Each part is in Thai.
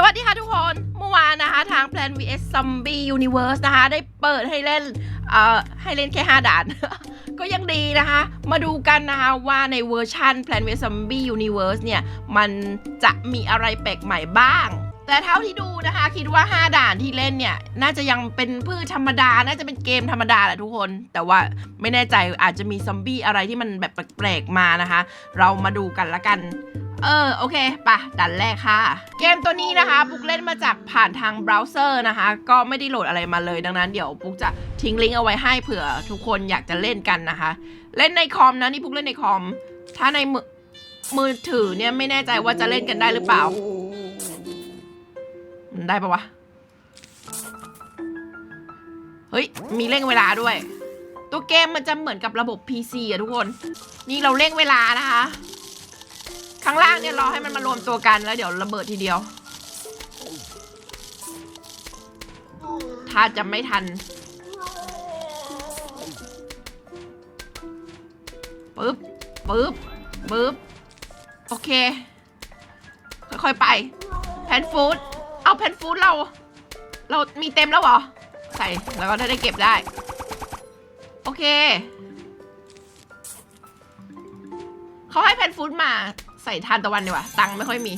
สวัสดีค่ะทุกคน เมื่อวานนะคะ ทาง Plan vs Zombie Universe นะคะ ได้เปิดให้เล่น เอ่อ ให้เล่นแค่ 5ด่าน ก็ยังดีนะคะ มาดูกันนะคะว่าในเวอร์ชัน Plan vs Zombie Universe เนี่ย มันจะมีอะไรแปลกใหม่บ้าง แต่เท่าที่ดูนะคะ คิดว่า 5 ด่านที่เล่นเนี่ย น่าจะยังเป็นพืชธรรมดา น่าจะเป็นเกมธรรมดาแหละทุกคน แต่ว่าไม่แน่ใจอาจจะมีซอมบี้อะไรที่มันแบบแปลกๆมานะคะ เรามาดูกันละกันเออโอเคปะดันแรกค่ะ เกมตัวนี้นะคะปุ๊กเล่นมาจากผ่านทางเบราว์เซอร์นะคะ ก็ไม่ได้โหลดอะไรมาเลยดังนั้นเดี๋ยวปุ๊กจะทิ้งลิงก์เอาไว้ให้เผื่อ ทุกคนอยากจะเล่นกันนะคะ เล่นในคอมนะนี่ปุ๊กเล่นในคอม ถ้าในมือมือถือเนี่ยไม่แน่ใจว่าจะเล่นกันได้หรือเปล่า มันได้ปะวะ เฮ้ย มีเร่งเวลาด้วย ตัวเกมมันจะเหมือนกับระบบ PC อะทุกคน นี่เราเร่งเวลานะคะ ข้างล่างเนี่ยรอให้มันมารวมตัวกันแล้วเดี๋ยวระเบิดทีเดียว ถ้าจะไม่ทันปึ๊บปึ๊บปึ๊บ โอเค ค่อยๆไปแพนฟู้ด เอาแพนฟูดเรา เรามีเต็มแล้วเหรอ ใส่แล้วก็ได้เก็บได้ โอเค เขาให้แพนฟูดมาใส่ทานตะวันดีกว่า ตังค์ไม่ค่อยมี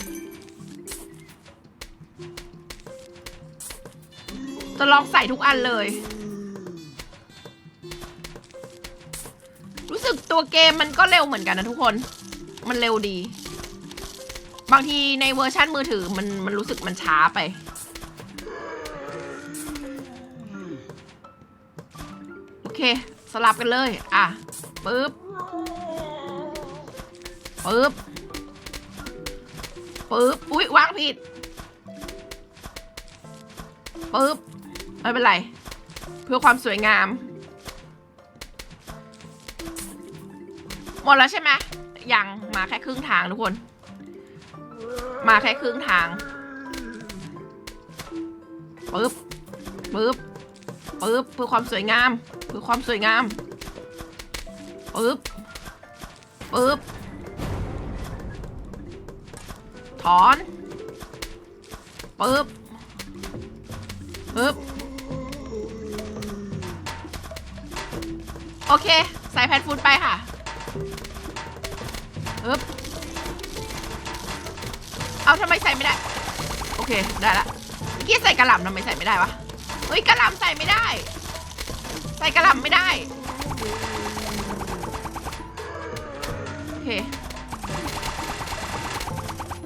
จะลองใส่ทุกอันเลย รู้สึกตัวเกมมันก็เร็วเหมือนกันนะทุกคน มันเร็วดี บางทีในเวอร์ชันมือถือมันมันรู้สึกมันช้าไป โอเค สลับกันเลย อะปึ๊บปึ๊บปึ๊บอุ๊ยวางผิดปึ๊บไม่เป็นไร เพื่อความสวยงาม หมดแล้วใช่ไหมยังมาแค่ครึ่งทางทุกคน มาแค่ครึ่งทางปึ๊บปึ๊บปึ๊บเพื่อความสวยงามเพื่อความสวยงามปึ๊บปึ๊บถอนปึ๊บปึ๊บโอเค ใส่แพนฟูดไปค่ะปึ๊บ เอาทำไมใส่ไม่ได้ โอเคได้ละเมื่อกี้ใส่กระหล่ำทำไมใส่ไม่ได้วะเฮ้ยกระหล่ำใส่ไม่ได้ ใส่กระหล่ำไม่ได้โอเค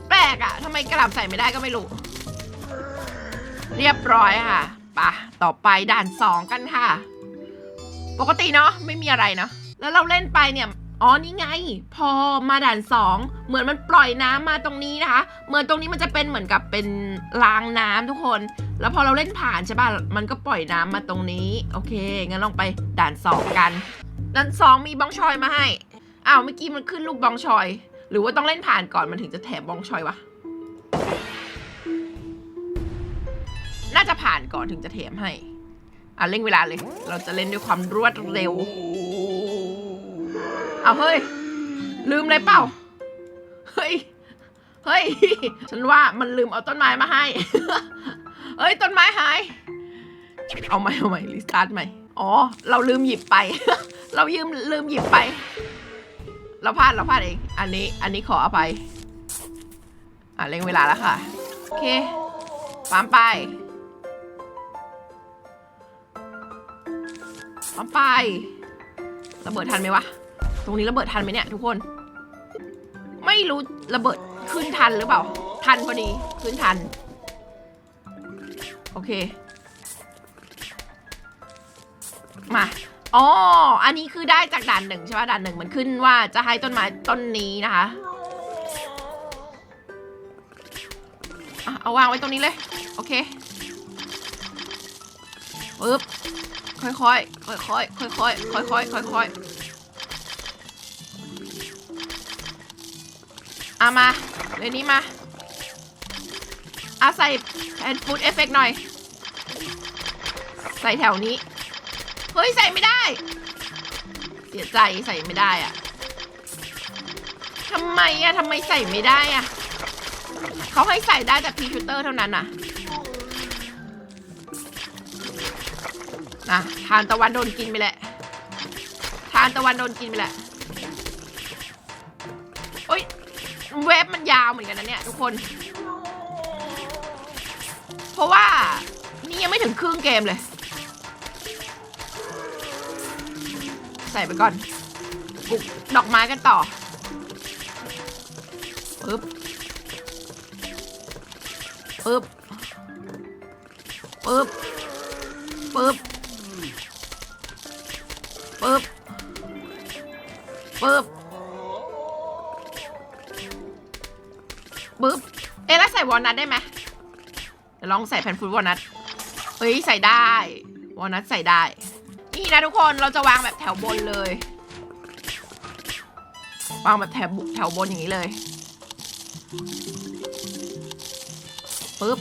แปลกอะทำไมกระหล่ำใส่ไม่ได้ก็ไม่รู้ เรียบร้อยค่ะปะต่อไปด่านสองกันค่ะ ปกติเนาะไม่มีอะไรเนาะแล้วเราเล่นไปเนี่ย อ๋อนี่ไง พอมาด่านสองเหมือนมันปล่อยน้ำมาตรงนี้นะคะ เหมือนตรงนี้มันจะเป็นเหมือนกับเป็นรางน้ำทุกคน แล้วพอเราเล่นผ่านใช่ป่ะมันก็ปล่อยน้ำมาตรงนี้ โอเคงั้นลองไปด่านสองกันด่านสองมีบองชอยมาให้อ้าวเมื่อกี้มันขึ้นลูกบองชอย หรือว่าต้องเล่นผ่านก่อนมันถึงจะแถมบองชอยวะน่าจะผ่านก่อนถึงจะแถมให้อะเร่งเวลาเลย เราจะเล่นด้วยความรวดเร็ว เอาเฮ้ย ลืมอะไรเปล่า เฮ้ย เฮ้ย ฉันว่ามันลืมเอาต้นไม้มาให้ เฮ้ย ต้นไม้หาย เอาใหม่เอาใหม่รีสตาร์ทใหม่ อ๋อ เราลืมหยิบไป เรายืมลืมหยิบไป เราพลาดเราพลาดเอง อันนี้ อันนี้ขออภัยอะเร่งเวลาแล้วค่ะ โอเคปั๊มไปปั๊มไประเบิดทันไหมวะ ตรงนี้ระเบิดทันไหมเนี่ยทุกคน ไม่รู้ระเบิดขึ้นทันหรือเปล่า ทันพอดีขึ้นทัน โอเค มาอ๋อ อันนี้คือได้จากด่านหนึ่งใช่ไหมด่านหนึ่งมันขึ้นว่าจะให้ต้นไม้ต้นนี้นะคะอะเอาวางไว้ตรงนี้เลย โอเคปึ๊บค่อยๆค่อยๆค่อยๆค่อยๆค่อยๆ เอามาเรนนี้มาอาใส่แอนฟูดเอฟเฟกหน่อย ใส่แถวนี้ เฮ้ย ใส่ไม่ได้ เสียใจใส่ไม่ได้อะทำไมอะทำไมใส่ไม่ได้อะเขาให้ใส่ได้แต่พีชูเตอร์เท่านั้นนะนะทานตะวันโดนกินไปแหละ ทานตะวันโดนกินไปแหละ ยาวเหมือนกันนะเนี่ยทุกคน เพราะว่านี่ยังไม่ถึงครึ่งเกมเลย ใส่ไปก่อนปลูกดอกไม้กันต่อปึ๊บปึ๊บปึ๊บปึ๊บปึ๊บปึ๊บ ปึ๊บ เอ๊ะแล้วใส่วอลนัทได้ไหมเดี๋ยวลองใส่แผ่นฟูดวอลนัท เฮ้ยใส่ได้ วอลนัทใส่ได้ นี่นะทุกคนเราจะวางแบบแถวบนเลย วางแบบแถวบุแถวบนอย่างนี้เลยปึ๊บ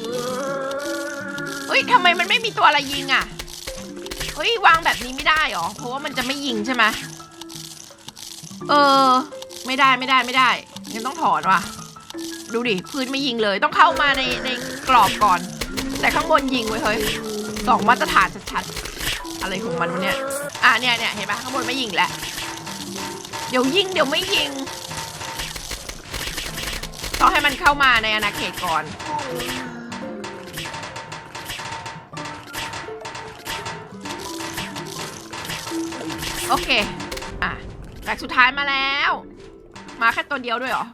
เฮ้ยทำไมมันไม่มีตัวอะไรยิงอะ เฮ้ยวางแบบนี้ไม่ได้หรอ เพราะว่ามันจะไม่ยิงใช่ไหมเออ ไม่ได้ไม่ได้ไม่ได้งั้นต้องถอนว่ะ ดูดิพื้นไม่ยิงเลยต้องเข้ามาในในกรอบก่อน แต่ข้างบนยิงไว้เฮ้ยสองมาตรฐานชัดๆอะไรของมันวะเนี่ยอะเนี่ยเนี่ยเห็นปะข้างบนไม่ยิงแล้วเดี๋ยวยิงเดี๋ยวไม่ยิงต้องให้มันเข้ามาในอาณาเขตก่อนโอเค อะแหลกสุดท้ายมาแล้ว มาแค่ตัวเดียวด้วยเหรอ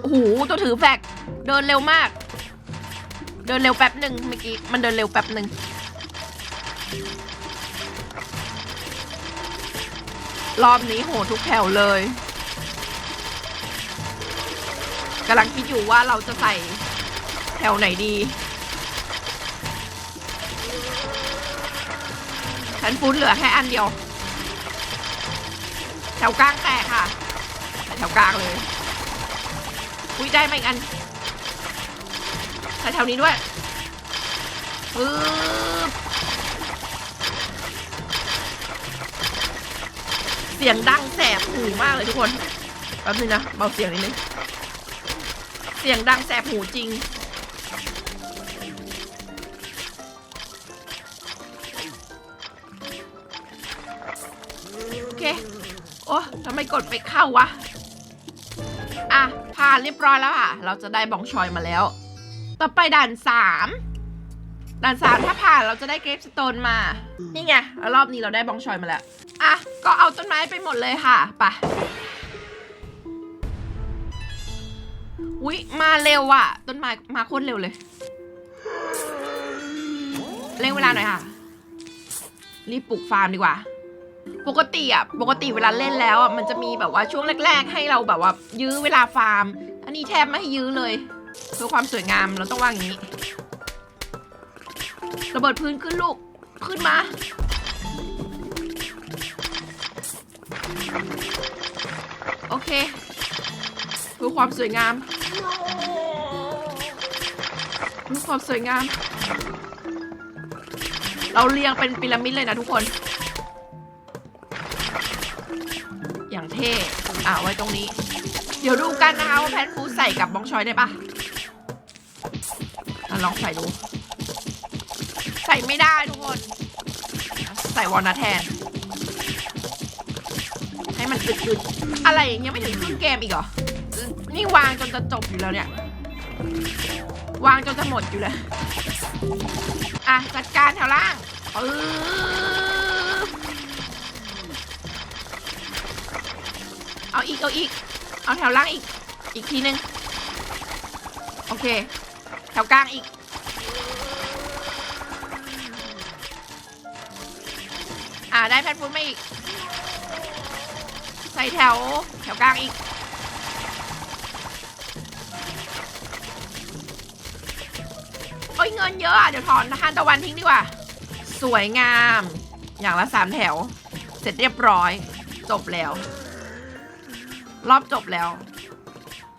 โอ้โหตัวถือแฟกเดินเร็วมาก เดินเร็วแป๊บหนึ่งเมื่อกี้มันเดินเร็วแป๊บหนึ่งรอบนี้โหทุกแถวเลยกำลังคิดอยู่ว่าเราจะใส่แถวไหนดีฉันฟุ้นเหลือแค่อันเดียว แถวกลางแตกค่ะ แถวกลางเลย อุ้ยได้มาอีกอันแถวนี้ด้วยปึ๊บเสียงดังแสบหูมากเลยทุกคนแป๊บนึงนะเบาเสียงนิดนึงเสียงดังแสบหูจริง โอเค โอ้ทำไมกดไปเข้าวะ อะ ผ่านเรียบร้อยแล้วค่ะ เราจะได้บองชอยมาแล้ว ต่อไปด่านสามด่านสามถ้าผ่านเราจะได้เกรฟสโตนมา นี่ไงรอบนี้เราได้บองชอยมาแล้ว อะ ก็เอาต้นไม้ไปหมดเลยค่ะไปะอุ๊ย มาเร็วอะ ต้นไม้มาโคตรเร็วเลยเร่งเวลาหน่อยค่ะ รีบปลูกฟาร์มดีกว่า ปกติอะปกติเวลาเล่นแล้วอะมันจะมีแบบว่าช่วงแรก ๆ ให้เราแบบว่า ยื้อเวลาฟาร์ม อันนี้แทบไม่ให้ยื้อเลยเพื่อความสวยงามเราต้องวางอย่างนี้ระเบิดพื้นขึ้นลูกขึ้นมาโอเคเพื่อความสวยงามเพื่อความสวยงาม เราเรียงเป็นพีระมิดเลยนะทุกคน เท่อ่าไว้ตรงนี้ เดี๋ยวดูกันนะคะว่าแพนฟูใส่กับบองชอยได้ปะอลองใส่ดู ใส่ไม่ได้ทุกคน ใส่วอลนัทแทน ให้มันอึดๆอะไรยังไม่ถึงครึ่งเกมอีกเหรอ นี่วางจนจะจบอยู่แล้วเนี่ย วางจนจะหมดอยู่เลยอะ จัดการแถวล่างปึ๊บ เอาอีก เอาอีก เอาแถวล่างอีก อีกทีนึง โอเค แถวกลางอีก อ่าได้แพทฟูดมาอีก ใส่แถว แถวกลางอีก โอ้ยเงินเยอะอะ เดี๋ยวถอนทานตะวันทิ้งดีกว่า สวยงาม อย่างละสามแถว เสร็จเรียบร้อย จบแล้ว รอบจบแล้ว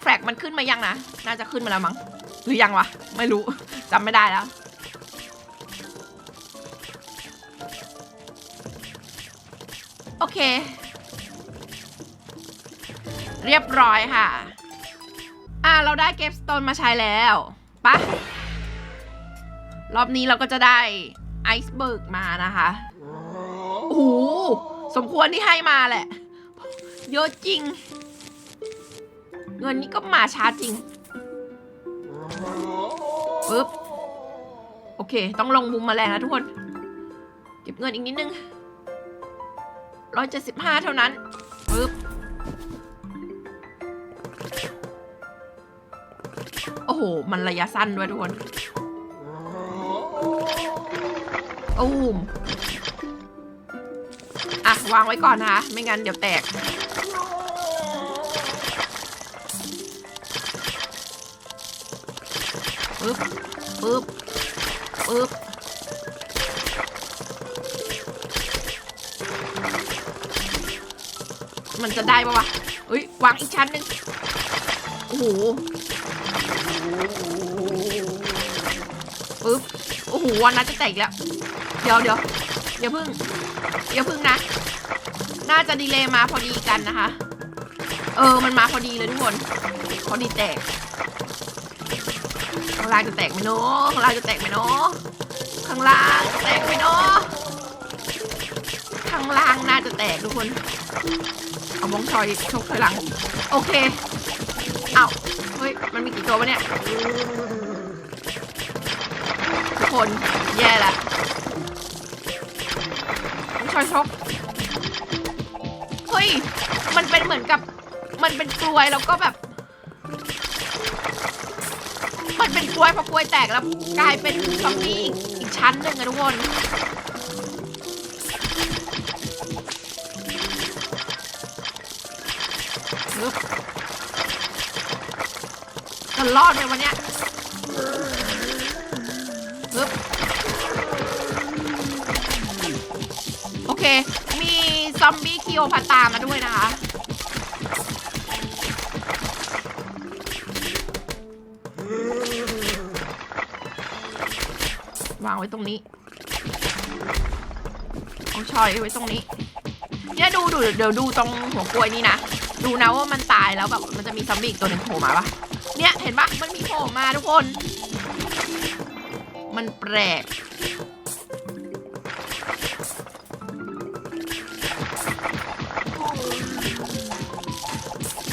แฟลกมันขึ้นมายังนะ น่าจะขึ้นมาแล้วมั้ง หรือยังวะ ไม่รู้ จำไม่ได้แล้ว โอเค เรียบร้อยค่ะ อะเราได้เก็บสโตนมาใช้แล้วปะรอบนี้เราก็จะได้ไอซ์เบิร์กมานะคะ โอ้โห สมควรที่ให้มาแหละ เยอะจริง เงินนี้ก็มาช้าจริงปึ๊บโอเค ต้องลงมุมมาแรงนะทุกคน เก็บเงินอีกนิดนึงร้อยเจ็ดสิบห้าเท่านั้นปึ๊บโอ้โห มันระยะสั้นด้วยทุกคนอูมอะ วางไว้ก่อนนะคะ ไม่งั้นเดี๋ยวแตก ปึ๊บปึ๊บปึ๊บมันจะได้ปะวะเอ้ยวางอีกชั้นหนึ่งโอ้โหปึ๊บ โอ้โห วันนั้นจะแตกแล้ว เดี๋ยวเดี๋ยวอย่าพึ่ง อย่าพึ่งนะ น่าจะดีเลย์มาพอดีกันนะคะ เออ มันมาพอดีเลยทุกคน พอดีแตกางล่างจะแตกไหมเนาะข้างล่างจะแตกไหมเนาะข้างล่างจะแตกไหมเนาะข้างล่างน่าจะแตกทุกคน เอามองชอยชกถอยหลัง โอเค เอาเฮ้ย มันมีกี่ตัววะเนี่ย ทุกคน แย่ละมองชอยชก เฮ้ย มันเป็นเหมือนกับ มันเป็นกลวยแล้วก็แบบ มันเป็นกล้วยพอกล้วยแตกแล้วกลายเป็นซอมบี้อีกอีกชั้นหนึ่งอะทุกคนฮึบจะรอดไหมวันเนี้ยฮึบโอเค มีซอมบี้คิโอพัตตามาด้วยนะคะ ไว้ตรงนี้เอาชอยไว้ตรงนี้เนี่ยดูดูเดี๋ยวดูตรงหัวกล้วยนี่นะดูนะว่ามันตายแล้วแบบมันจะมีซอมบี้อีกตัวหนึ่งโผล่มาปะเนี่ยเห็นปะมันมีโผล่มาทุกคน มันแปลก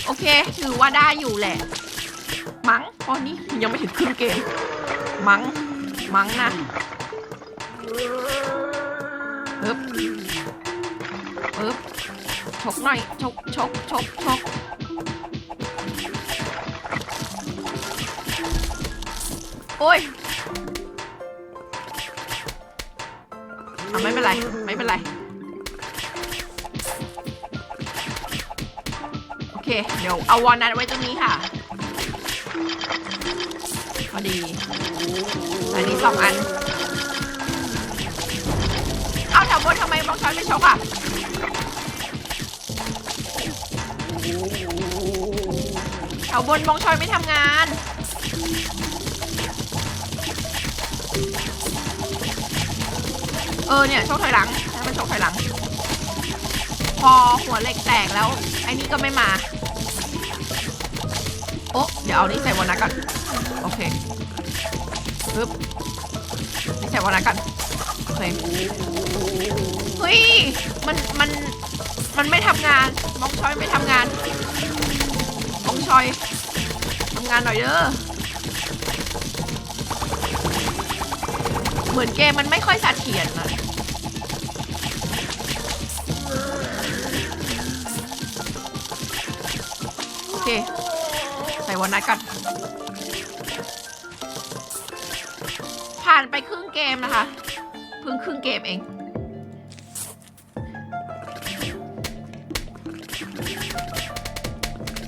โอเคถือว่าได้อยู่แหละ มั้งตอนนี้ยังไม่ถึงครึ่งเกม มั้งมั้งนะ กหน่อยชกชกชกชกโอ้ยเอาไม่เป็นไร ไม่เป็นไร โอเค เดี๋ยวเอาวอลนัทไว้ตรงนี้ค่ะ พอดี อันนี้สองอัน เอาแถวบนทำไมบล็อกช้อนไม่ชกอะ แถวบนบองชอยไม่ทำงาน เออเนี่ยโชคถอยหลังให้มันโชคถอยหลัง พอหัวเหล็กแตกแล้ว ไอ้นี่ก็ไม่มา โอ้เดี๋ยวเอานี่ใส่วอนัทก่อน โอเคปึ๊บนี่ใส่วอนัทก่อนโอเคเฮ้ย มัน มัน มันไม่ทำงานมองชอยไม่ทำงานมองชอยทำงานหน่อยเด้อเหมือนเกมมันไม่ค่อยสัดเถียรนะโอเคใส่วันนัดกันผ่านไปครึ่งเกมนะคะเพิ่งครึ่งเกมเอง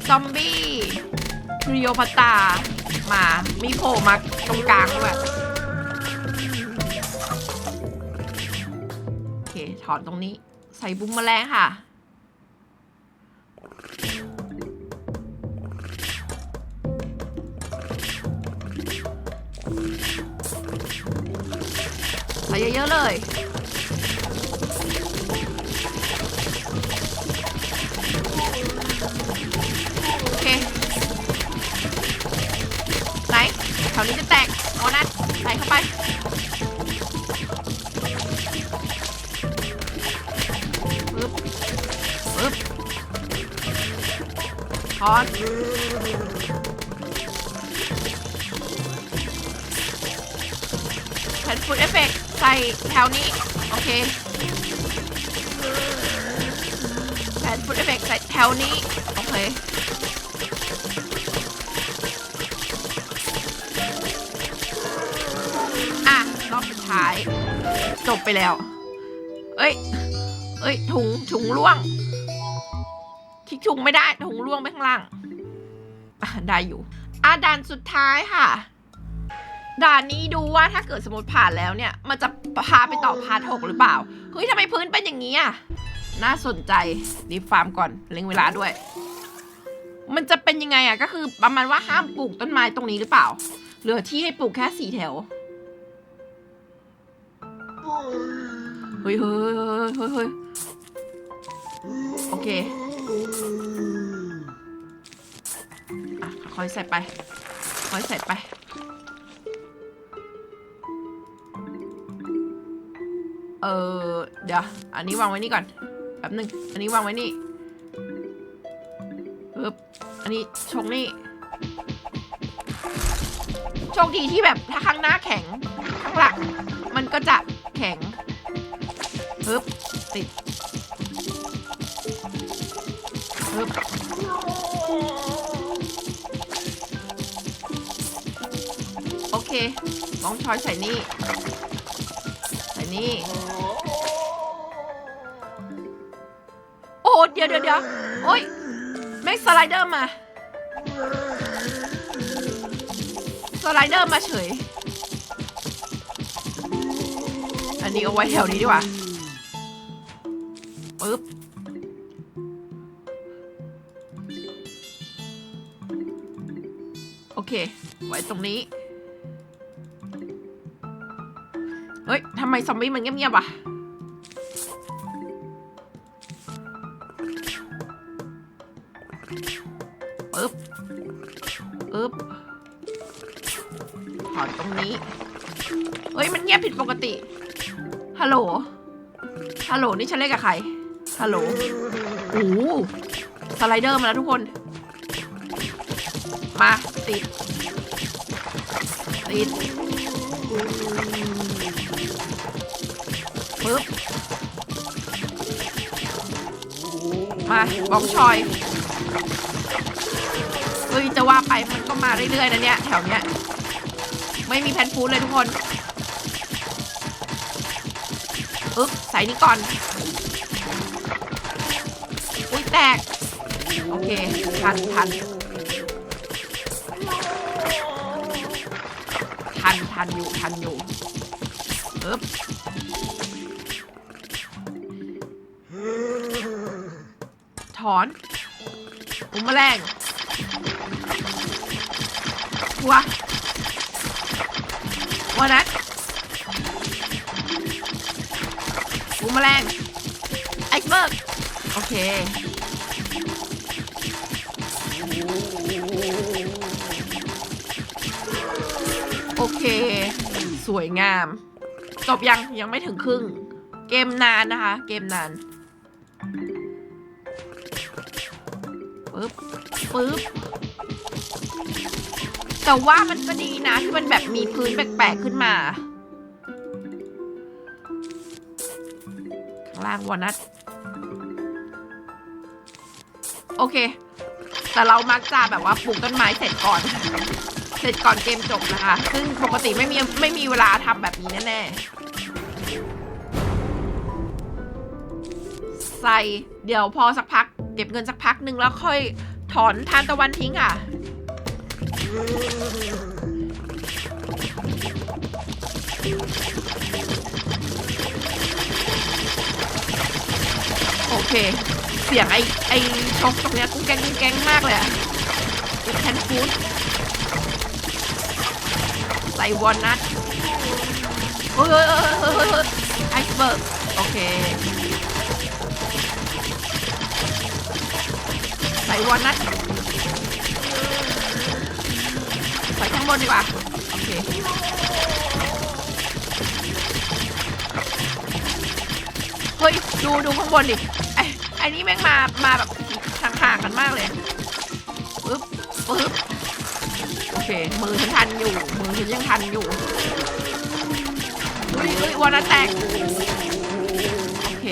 ซอมบี้ริโอพัตตา มามีโผล่มาตรงกลางด้วยโอเค ถอนตรงนี้ ใส่บุ้มแมลงค่ะ ใส่เยอะๆเลย โอเคถวนี้จะแตกเอานัดใส่เข้าไปปึ๊บปึ๊บถอนแผ่นฟูดเอฟเฟกใส่แถวนี้ โอเคแผ่นฟูดเอฟเฟกใส่แถวนี้ โอเค ท้าย จบไปแล้ว เอ้ย เอ้ย ถุง ถุงล่วง คลิกถุงไม่ได้ ถุงล่วงไปข้างล่าง ได้อยู่อะด่านสุดท้ายค่ะ ด่านนี้ดูว่าถ้าเกิดสมมติผ่านแล้วเนี่ย มันจะพาไปต่อพาร์ทหกหรือเปล่า เฮ้ยทำไมพื้นเป็นอย่างนี้อะ น่าสนใจรีบฟาร์มก่อนเล็งเวลาด้วย มันจะเป็นยังไงอะ ก็คือประมาณว่าห้ามปลูกต้นไม้ตรงนี้หรือเปล่า เหลือที่ให้ปลูกแค่สี่แถว เฮ้ยเฮ้ยเฮ้ยเฮ้ยโอเคอะค่อยใส่ไปค่อยใส่ไป เออเดี๋ยว อันนี้วางไว้นี่ก่อน แป๊บหนึ่งอันนี้วางไว้นี่ปึ๊บอันนี้ชงนี่ โชคดีที่แบบถ้าข้างหน้าแข็ง ข้างหลัง มันก็จะแข็ง ปึ๊บติดปึ๊บโอเคลองช้อยใส่นี่ ใส่นี่ โอ้เดี๋ยวเดี๋ยวเดี๋ยวโอ้ยแม็กสไลเดอร์มา สไลเดอร์มาเฉย อันนี้เอาไว้แถวนี้ดีกว่า โอเค ไว้ตรงนี้ เฮ้ยทำไมซอมบี้มันเงียบๆวะปึ๊บปึ๊บถอนตรงนี้ เฮ้ย มันเงียบผิดปกติ ฮัลโหล ฮัลโหล นี่ฉันเล่นกับใคร ฮัลโหล โอ้สไลเดอร์มาแล้วทุกคน มา ติด ติดปึ๊บมาบองชอยเฮ้ยจะว่าไปมันก็มาเรื่อยๆนะเนี่ย แถวเนี้ย ไม่มีแพนฟูดเลยทุกคนอึ๊บใส่นี่ก่อน อุ้ยแตก โอเค ทันทัน นทันอยู่ทันอยู่อึ๊บถอนอุมแมลงวัววัวนัดอุมแมลงไอซ์เบิร์กโอเค โอเค สวยงาม จบยังยังไม่ถึงครึ่ง เกมนานนะคะ เกมนานปึ๊บปึ๊บแต่ว่ามันก็ดีนะที่มันแบบมีพื้นแปลกๆขึ้นมาข้างล่างวอนัทโอเค แต่เรามักจะแบบว่าปลูกต้นไม้เสร็จก่อน เสร็จก่อนเกมจบนะคะ ซึ่งปกติไม่มีไม่มีเวลาทำแบบนี้แน่ๆ ใส่เดี๋ยวพอสักพัก เก็บเงินสักพักหนึ่งแล้วค่อยถอนทานตะวันทิ้งอะ โอเค เสียงไอ้ไอ้ชกตรงเนี้ยกุ้งแกงกุ้งแกงมากเลยอะแทนฟูด ใส่วอลนัทเฮ้ยเฮ้ยเฮ้ยเฮ้ยเฮ้ยเฮ้ยไอซ์เบิร์กโอเค ใส่วอลนัทใส่ข้างบนดีกว่า โอเคเฮ้ย ดูดูข้างบนดิไอ้ไอ้นี่แม่งมา มาแบบห่างๆกันมากเลยปึ๊บปึ๊บ เค มือฉันทันอยู่ มือฉันยังทันอยู่เฮ้ยเฮ้ยวอลนัทแตก โอเค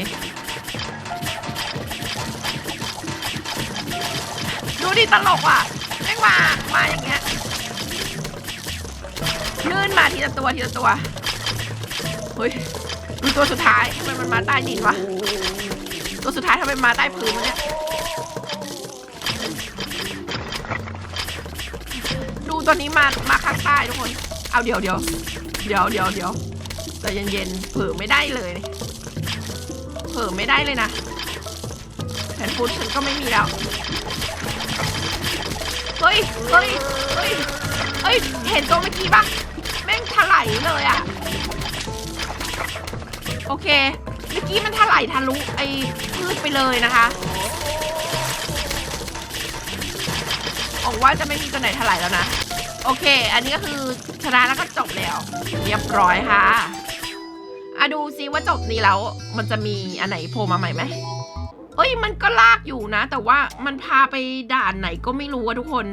ดูดิตลกว่ะแม่งมา มาอย่างเงี้ยลื่นมาทีละตัวทีละตัว เฮ้ยดูตัวสุดท้ายทำไมมันมาใต้ดินวะ ตัวสุดท้ายทำไมมาใต้พื้นวะเนี่ย ตัวนี้มามาข้างใต้ทุกคน เอาเดี๋ยวเดี๋ยวเดี๋ยวเดี๋ยวเดี๋ยวใจเย็นๆเผลอไม่ได้เลย เผลอไม่ได้เลยนะแผ่นฟุตฉันก็ไม่มีแล้ว เฮ้ย เฮ้ย เฮ้ย เฮ้ย เห็นตัวเมื่อกี้ปะแม่งถลายเลยอะโอเค เมื่อกี้มันถลายทะลุไอ้พืชไปเลยนะคะหวังว่าจะไม่มีตัวไหนถลายแล้วนะ โอเค อันนี้ก็คือชนะแล้วก็จบแล้ว เรียบร้อยค่ะอะดูซิว่าจบนี้แล้วมันจะมีอันไหนโผล่มาใหม่ไหมเอ้ยมันก็ลากอยู่นะ แต่ว่ามันพาไปด่านไหนก็ไม่รู้อะทุกคน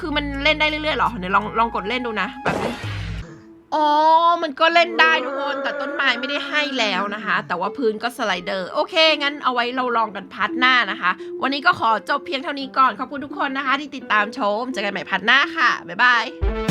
คือมันเล่นได้เรื่อยๆหรอเดี๋ยวลองลองกดเล่นดูนะแบบนี้ อ๋อ มันก็เล่นได้ทุกคน แต่ต้นไม้ไม่ได้ให้แล้วนะคะ แต่ว่าพื้นก็สไลเดอร์ โอเค งั้นเอาไว้เราลองกันพาร์ทหน้านะคะ วันนี้ก็ขอจบเพียงเท่านี้ก่อน ขอบคุณทุกคนนะคะ ที่ติดตามชม เจอกันใหม่พาร์ทหน้าค่ะ บ๊ายบาย